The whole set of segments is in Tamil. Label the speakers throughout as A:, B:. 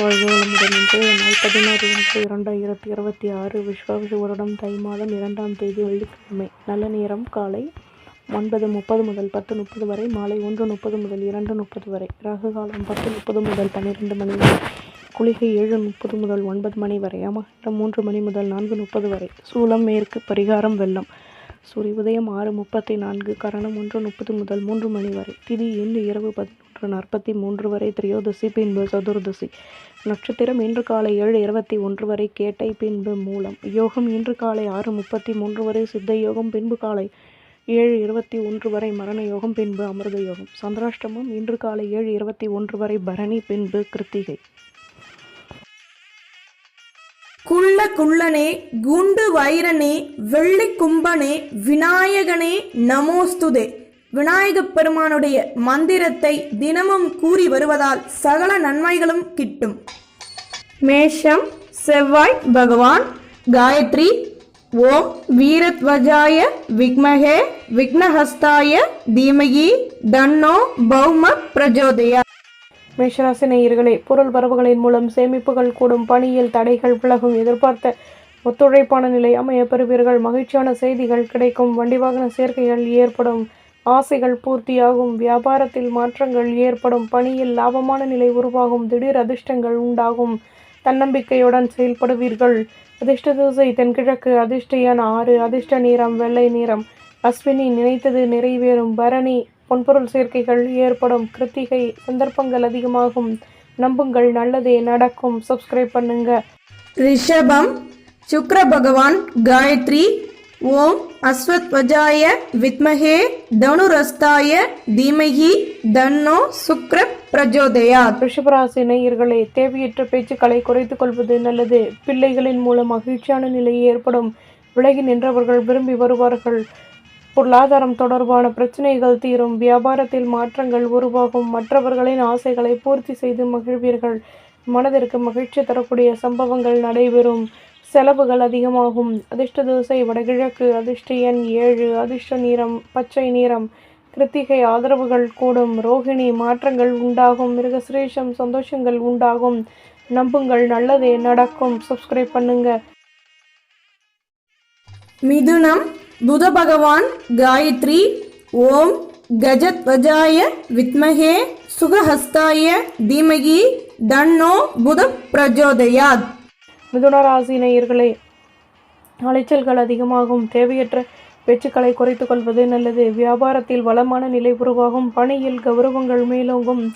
A: வாழ்க வளமுடன் இன்றைய நாள் பதினாறு ஒன்று இரண்டாயிரத்தி இருபத்தி ஆறு விஸ்வாவசு வருடம் தை மாதம் இரண்டாம் தேதி வெள்ளிக்கிழமை. நல்ல நேரம் காலை ஒன்பது முப்பது முதல் பத்து முப்பது வரை மாலை ஒன்று முப்பது முதல் இரண்டு முப்பது வரை. ராகு காலம் பத்து முப்பது முதல் பன்னிரெண்டு மணி வரை. குளிகை ஏழு முப்பது முதல் ஒன்பது மணி வரை. அமகண்டம் மூன்று மணி முதல் நான்கு முப்பது வரை. சூலம் மேற்கு பரிகாரம் வெள்ளம் சூரிய உதயம் ஆறு முப்பத்தி நான்கு கரணம் ஒன்று முப்பது முதல் மூன்று மணி வரை. திதி இன்று இரவு பதினொன்று மற்றும் நாற்பத்தி மூன்று வரை திரையோதசி பின்பு சதுர்தசி. நட்சத்திரம் இன்று காலை ஏழு இருபத்தி ஒன்று வரை கேட்டை பின்பு மூலம். யோகம் இன்று காலை ஆறு முப்பத்தி மூன்று வரை சித்த யோகம் பின்பு காலை ஏழு இருபத்தி ஒன்று வரை மரண யோகம் பின்பு அமிர்த யோகம். சந்திராஷ்டமம் இன்று காலை ஏழு இருபத்தி ஒன்று வரை பரணி பின்பு கிருத்திகை.
B: குள்ள குள்ளனே குண்டு வைரனே வெள்ளி கும்பனே விநாயகனே நமோஸ்துதே. விநாயகப் பெருமானுடைய மந்திரத்தை தினமும் கூறி வருவதால் சகல நன்மைகளும் கிட்டும். மேஷம் செவ்வாய் பகவான் காயத்ரி ஓம் வீரத்வஜாய விக்மகே விக்னஹஸ்தாய தீமகி தன்னோ பௌம பிரஜோதயா.
A: மேஷராசி நேயர்களே பொருள் வரவுகளின் மூலம் சேமிப்புகள் கூடும் பணியில் தடைகள் விலகும் எதிர்பார்த்த ஒத்துழைப்பான நிலை அமைய பெறுவீர்கள். மகிழ்ச்சியான செய்திகள் கிடைக்கும். வண்டி வாகன சேர்க்கைகள் ஏற்படும். ஆசைகள் பூர்த்தியாகும் வியாபாரத்தில் மாற்றங்கள் ஏற்படும் பணியில் லாபமான நிலை உருவாகும் திடீர் அதிர்ஷ்டங்கள் உண்டாகும். தன்னம்பிக்கையுடன் செயல்படுவீர்கள். அதிர்ஷ்ட தூசை தென்கிழக்கு அதிர்ஷ்ட எண் ஆறு அதிர்ஷ்ட நிறம் வெள்ளை நிறம். அஸ்வினி நினைத்தது நிறைவேறும் பரணி பொன்பொருள் சேர்க்கைகள் ஏற்படும் கிருத்திகை சந்தர்ப்பங்கள் அதிகமாகும். நம்புங்கள் நல்லதே நடக்கும். சப்ஸ்கிரைப் பண்ணுங்க.
B: ரிஷபம் சுக்ர பகவான் காயத்ரி ஓம் அஸ்வத்வஜாய வித்மகே தனுரஸ்தாய தீமகி தன்னோ சுக்ர பிரஜோதயா
A: ரிஷபராசி நேயர்களே தேவையற்ற பேச்சுக்களை குறைத்துக் கொள்வது நல்லது. பிள்ளைகளின் மூலம் மகிழ்ச்சியான நிலை ஏற்படும். விலகி நின்றவர்கள் விரும்பி வருவார்கள். பொருளாதாரம் தொடர்பான பிரச்சனைகள் தீரும். வியாபாரத்தில் மாற்றங்கள் உருவாகும். மற்றவர்களின் ஆசைகளை பூர்த்தி செய்து மகிழ்வீர்கள். மனதிற்கு மகிழ்ச்சி தரக்கூடிய சம்பவங்கள் நடைபெறும். செலவுகள் அதிகமாகும். அதிர்ஷ்ட தோசை வடகிழக்கு அதிர்ஷ்ட எண் ஏழு அதிர்ஷ்ட நிறம் பச்சை நிறம். கிருத்திகை ஆதரவுகள் கூடும். ரோகிணி மாற்றங்கள் உண்டாகும். மிருகசிரேஷம் சந்தோஷங்கள் உண்டாகும். நம்புங்கள். நல்லதே நடக்கும். சப்ஸ்கிரைப் பண்ணுங்க.
B: மிதுனம் புத பகவான் காயத்ரி. ஓம் கஜத்வஜாய வித்மகே சுகஹஸ்தாய தீமகி. தன்னோ புத பிரஜோதயாத்.
A: மிதுன ராசி நேயர்களே அலைச்சல்கள் அதிகமாகும். தேவையற்ற பேச்சுக்களை குறைத்து கொள்வது நல்லது. வியாபாரத்தில் வளமான நிலை உருவாகும். பணியில் கௌரவங்கள் மேலோங்கும்.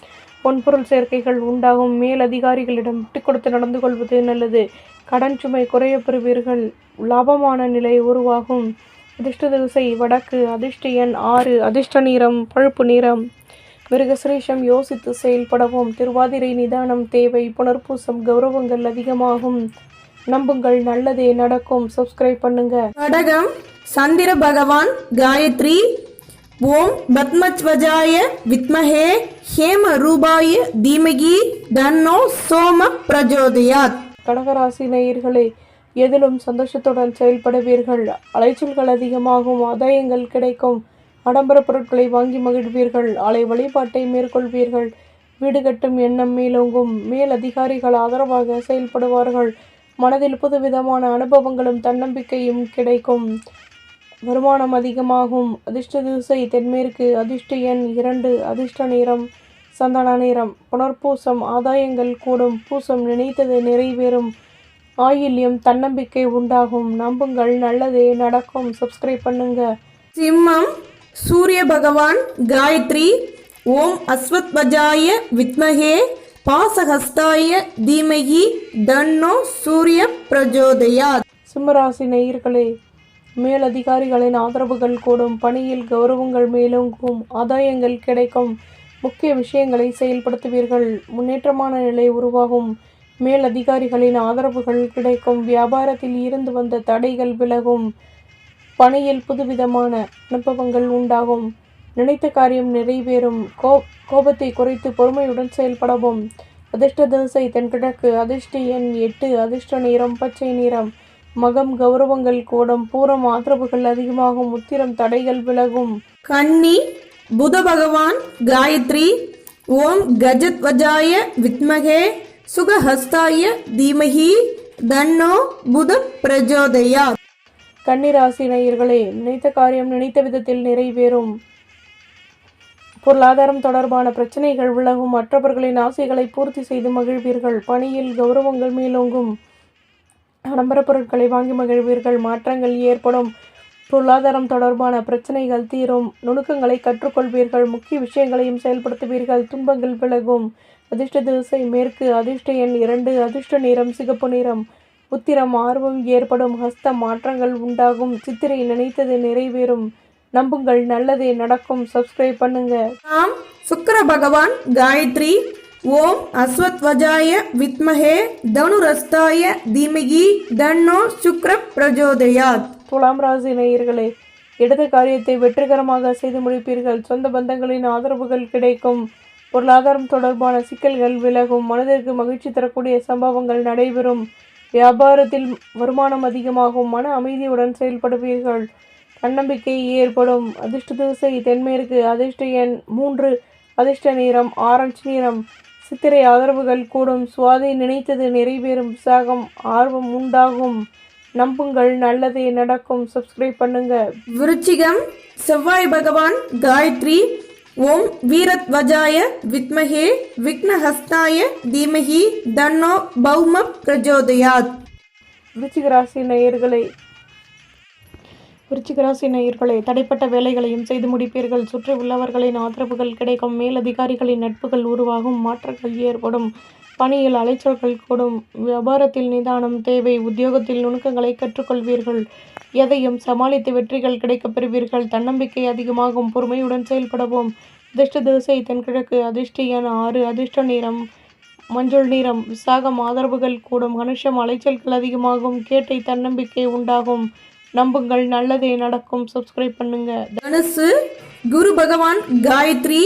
A: பொன்பொருள் சேர்க்கைகள் உண்டாகும். மேல் அதிகாரிகளிடம் விட்டுக் கொடுத்து நடந்து கொள்வது நல்லது. கடன் சுமை குறைய பெறுவீர்கள். லாபமான நிலை உருவாகும். அதிர்ஷ்ட திசை வடக்கு. அதிர்ஷ்ட எண் ஆறு. அதிர்ஷ்ட நிறம் பழுப்பு நிறம். மிருகசிரேஷம் யோசித்து செயல்படவும். திருவாதிரை நிதானம் தேவை. புனர்பூசம் கௌரவங்கள் அதிகமாகும். நம்புங்கள் நல்லதே நடக்கும். சப்ஸ்கிரைப் பண்ணுங்க.
B: கடகம் சந்திர பகவான் காயத்ரி ஓம் பத்மத்வஜாய வித்மஹே ஹேம ரூபாய தீமகி தன்னோ சோம பிரஜோதயாத்.
A: கடகராசி நேயர்களே எதிலும் சந்தோஷத்துடன் செயல்படுவீர்கள். அலைச்சல்கள் அதிகமாகும் ஆதாயங்கள் கிடைக்கும். ஆடம்பர பொருட்களை வாங்கி மகிழ்வீர்கள். அலை வழிபாட்டை மேற்கொள்வீர்கள். வீடு கட்டும் எண்ணம் மேலோங்கும். மேல் அதிகாரிகள் ஆதரவாக செயல்படுவார்கள். மனதில் புதுவிதமான அனுபவங்களும் தன்னம்பிக்கையும் கிடைக்கும். வருமானம் அதிகமாகும். அதிர்ஷ்ட திசை தென்மேற்கு அதிர்ஷ்ட எண் இரண்டு அதிர்ஷ்ட நிறம் சந்தன நிறம். புனர்பூசம் ஆதாயங்கள் கூடும். பூசம் நினைத்தது நிறைவேறும். ஆயில்யம் தன்னம்பிக்கை உண்டாகும். நம்புங்கள். நல்லதே நடக்கும். சப்ஸ்கிரைப் பண்ணுங்க.
B: சிம்மம் சூரிய பகவான் காயத்ரி. ஓம் அஸ்வத்வஜாய வித்மகே. பாசஹஸ்தாய தீமகி தன்னோ சூரிய பிரஜோதயாத்.
A: சிம்மராசி நேயர்களே மேலதிகாரிகளின் ஆதரவுகள் கூடும் பணியில் கௌரவங்கள் மேலோங்கும் ஆதாயங்கள் கிடைக்கும் முக்கிய விஷயங்களை செயல்படுத்துவீர்கள் முன்னேற்றமான நிலை உருவாகும் மேல் அதிகாரிகளின் ஆதரவுகள் கிடைக்கும் வியாபாரத்தில் இருந்து வந்த தடைகள் விலகும் பணியில் புதுவிதமான அனுபவங்கள் உண்டாகும் நினைத்த காரியம் நிறைவேறும். கோ கோபத்தை குறைத்து பொறுமையுடன் செயல்படவும். அதிர்ஷ்ட திசை தென்கிழக்கு அதிர்ஷ்ட எண் எட்டு. அதிர்ஷ்ட நிறம் பச்சை நிறம். மகம் கௌரவங்கள் கூடும். பூரம் ஆதரவுகள் அதிகமாகும். உத்திரம் தடைகள் விலகும்.
B: கன்னி புத பகவான் காயத்ரி ஓம் கஜத்வஜாய வித்மகே சுகஹஸ்தாய தீமஹி தன்னோ புத பிரஜோதயாத்.
A: கன்னிராசி நேயர்களே நினைத்த காரியம் நினைத்த விதத்தில் நிறைவேறும். பொருளாதாரம் தொடர்பான பிரச்சனைகள் விலகும் மற்றவர்களின் ஆசைகளை பூர்த்தி செய்து மகிழ்வீர்கள். பணியில் கௌரவங்கள் மேலோங்கும். ஆடம்பர பொருட்களை வாங்கி மகிழ்வீர்கள். மாற்றங்கள் ஏற்படும். பொருளாதாரம் தொடர்பான பிரச்சனைகள் தீரும். நுணுக்கங்களை கற்றுக்கொள்வீர்கள். முக்கிய விஷயங்களையும் செயல்படுத்துவீர்கள். துன்பங்கள் விலகும். அதிர்ஷ்ட திசை மேற்கு. அதிர்ஷ்ட எண் இரண்டு. அதிர்ஷ்ட நிறம் சிகப்பு நிறம். உத்திரம் ஆர்வம் ஏற்படும். ஹஸ்தம் மாற்றங்கள் உண்டாகும். சித்திரை நினைத்தது நிறைவேறும். நம்புங்கள். நல்லதே நடக்கும். சப்ஸ்கிரைப் பண்ணுங்க.
B: நாம் சுக்கிர பகவான் காயத்ரி. ஓம் அஸ்வத்வஜாய வித்மஹே தனுரஸ்தாய தீமகி தன்னோ சுக்ர பிரஜோதயாத்.
A: துலாம் ராசி நேயர்களே எடுத்த காரியத்தை வெற்றிகரமாக செய்து முடிப்பீர்கள். சொந்த பந்தங்களின் ஆதரவுகள் கிடைக்கும். பொருளாதாரம் தொடர்பான சிக்கல்கள் விலகும். மனதிற்கு மகிழ்ச்சி தரக்கூடிய சம்பவங்கள் நடைபெறும். வியாபாரத்தில் வருமானம் அதிகமாகும். மன அமைதியுடன் செயல்படுவீர்கள். தன்னம்பிக்கை ஏற்படும். அதிர்ஷ்ட திசை தென்மேற்கு அதிர்ஷ்ட எண் மூன்று அதிர்ஷ்ட நிறம் ஆரஞ்சு நிறம். சித்திரை ஆதரவுகள் கூடும். சுவாதி நினைத்தது நிறைவேறும். விசாகம் ஆர்வம் உண்டாகும். நம்புங்கள் நல்லதே நடக்கும். சப்ஸ்கிரைப் பண்ணுங்க.
B: விருச்சிகம் செவ்வாய் பகவான் காயத்ரி ஓம் வீரத்வஜாய வித்மஹே விக்னஹஸ்தாய தீமஹி தன்னோ பௌம பிரஜோதயாத்.
A: விருச்சிக ராசி நேயர்களே விருச்சிகராசி நேயர்களே தடைப்பட்ட வேலைகளையும் செய்து முடிப்பீர்கள். சுற்றி உள்ளவர்களின் ஆதரவுகள் கிடைக்கும். மேலதிகாரிகளின் நட்புகள் உருவாகும். மாற்றங்கள் ஏற்படும். பணியில் அலைச்சல்கள் கூடும். வியாபாரத்தில் நிதானம் தேவை உத்தியோகத்தில் நுணுக்கங்களை கற்றுக்கொள்வீர்கள். எதையும் சமாளித்து வெற்றிகள் கிடைக்கப் பெறுவீர்கள். தன்னம்பிக்கை அதிகமாகும். பொறுமையுடன் செயல்படவும். அதிர்ஷ்ட திசை தென்கிழக்கு அதிர்ஷ்ட ஆறு அதிர்ஷ்ட நிறம் மஞ்சள் நிறம் விசாகம் ஆதரவுகள் கூடும். கனுஷம் அலைச்சல்கள் அதிகமாகும். கேட்டை தன்னம்பிக்கை உண்டாகும். நம்புங்கள். நல்லதே நடக்கும். சப்ஸ்கிரைப் பண்ணுங்க.
B: தனுசு குரு பகவான் காயத்ரி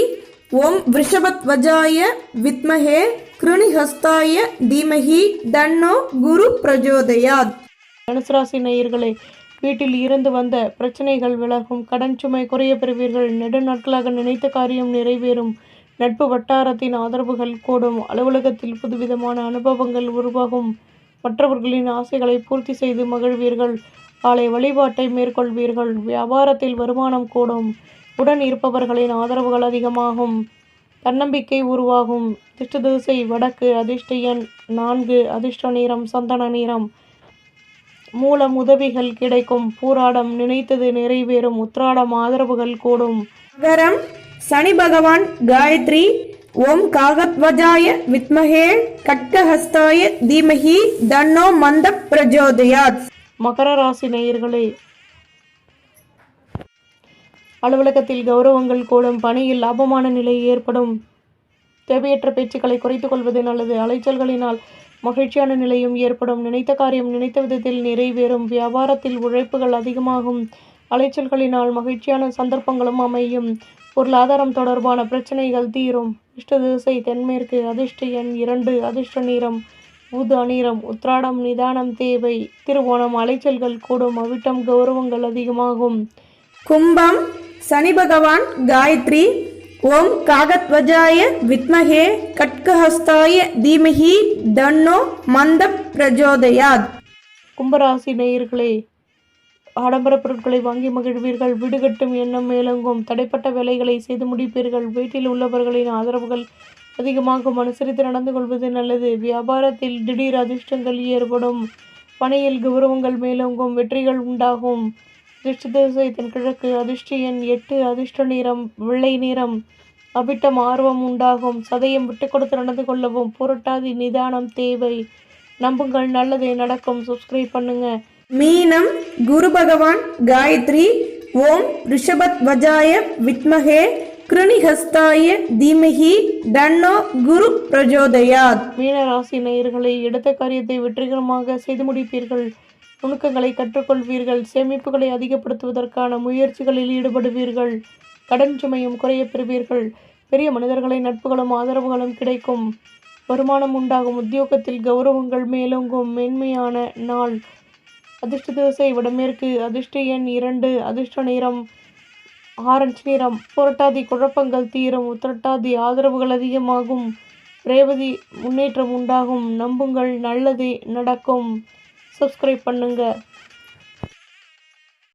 B: ஓம் விஷபத்வஜாய வித்மஹே கிருணிஹஸ்தாய தீமஹி தன்னோ குரு பிரஜோதயாத்.
A: தனுசு ராசி நேயர்களே வீட்டில் இருந்து வந்த பிரச்சனைகள் விலகும். கடன் சுமை குறைய பெறுவீர்கள். நெடுநாட்களாக நினைத்த காரியம் நிறைவேறும். நட்பு வட்டாரத்தின் ஆதரவுகள் கூடும். அலுவலகத்தில் புதுவிதமான அனுபவங்கள் உருவாகும். மற்றவர்களின் ஆசைகளை பூர்த்தி செய்து மகிழ்வீர்கள். காலை வழிபாட்டை மேற்கொள்வீர்கள். வியாபாரத்தில் வருமானம் கூடும். உடன் இருப்பவர்களின் ஆதரவுகள் அதிகமாகும். தன்னம்பிக்கை உருவாகும். திஷ்ட திசை வடக்கு அதிர்ஷ்ட எண் நான்கு அதிர்ஷ்ட நிறம் சந்தன நிறம். மூலம் உதவிகள் கிடைக்கும். பூராடம் நினைத்தது நிறைவேறும். உத்ராடம் ஆதரவுகள் கூடும்.
B: மகரம் சனி பகவான் காயத்ரி ஓம் காகத்வஜாய வித்மகே கட்கஹஸ்தாய தீமஹி தன்னோ மந்த பிரஜோதயாத்.
A: மகர ராசி நேயர்களே. அலுவலகத்தில் கௌரவங்கள் கூடும் பணியில் லாபமான நிலை ஏற்படும். தேவையற்ற பேச்சுக்களை குறைத்துக் கொள்வது நல்லது. அலைச்சல்களினால் மகிழ்ச்சியான நிலையும் ஏற்படும். நினைத்த காரியம் நினைத்த விதத்தில் நிறைவேறும். வியாபாரத்தில் உழைப்புகள் அதிகமாகும். அலைச்சல்களினால் மகிழ்ச்சியான சந்தர்ப்பங்களும் அமையும். பொருளாதாரம் தொடர்பான பிரச்சனைகள் தீரும். இஷ்ட திசை தென்மேற்கு அதிர்ஷ்ட எண் இரண்டு அதிர்ஷ்ட நிறம் நிறம் உத்ராடம் நிதானம் தேவை. திருவோணம் அலைச்சல்கள் கூடும் அவிட்டம் கௌரவங்கள் அதிகமாகும்.
B: கும்பம் சனி பகவான் காயத்ரி ஓம் காகத்வஜாய வித்மஹே கட்கஹஸ்தாய தீமஹி தன்னோ மந்த பிரஜோதயாத்.
A: கும்பராசி நேயர்களே ஆடம்பர பொருட்களை வாங்கி மகிழ்வீர்கள். வீடு கட்டும் எண்ணம் மேலோங்கும். தடைப்பட்ட வேலைகளை செய்து முடிப்பீர்கள். வீட்டில் உள்ளவர்களின் ஆதரவுகள் அதிகமாகும். அனுசரித்து நடந்து கொள்வது நல்லது. வியாபாரத்தில் திடீர் அதிர்ஷ்டங்கள் ஏற்படும். பணியில் கௌரவங்கள் மேலோங்கும். வெற்றிகள் உண்டாகும். திருஷ்டி திசை தென்கிழக்கு அதிர்ஷ்ட எண் எட்டு. அதிர்ஷ்ட நிறம் வெள்ளை நிறம். அபிட்டம் ஆர்வம் உண்டாகும். சதையும் விட்டு கொடுத்து நடந்து கொள்ளவும் புரட்டாதி. நிதானம் தேவை. நம்புங்கள். நல்லதே நடக்கும். சப்ஸ்கிரைப் பண்ணுங்க.
B: மீனம் குரு பகவான் காயத்ரி ஓம் ரிஷபத் வஜாய வித்மகே. கிருணிஹஸ்தாய தீமகி தன்னோ குரு பிரஜோதயாத்.
A: மீனராசி நேயர்களை எடுத்த காரியத்தை வெற்றிகரமாக செய்து முடிப்பீர்கள். நுணுக்கங்களை கற்றுக்கொள்வீர்கள். சேமிப்புகளை அதிகப்படுத்துவதற்கான முயற்சிகளில் ஈடுபடுவீர்கள். கடன் சுமையும் குறைய பெறுவீர்கள். பெரிய மனிதர்களை நட்புகளும் ஆதரவுகளும் கிடைக்கும். வருமானம் உண்டாகும். உத்தியோகத்தில் கௌரவங்கள் மேலோங்கும். மென்மையான நாள். அதிர்ஷ்ட திசை வடமேற்கு. அதிர்ஷ்ட எண் இரண்டு. அதிர்ஷ்ட நிறம் ஆரஞ்சு நிறம் புரட்டாதி குழப்பங்கள் தீரும் உத்திரட்டாதி ஆதரவுகள் அதிகமாகும். ரேவதி முன்னேற்றம் உண்டாகும். நம்புங்கள் நல்லதே நடக்கும். சப்ஸ்கிரைப் பண்ணுங்கள்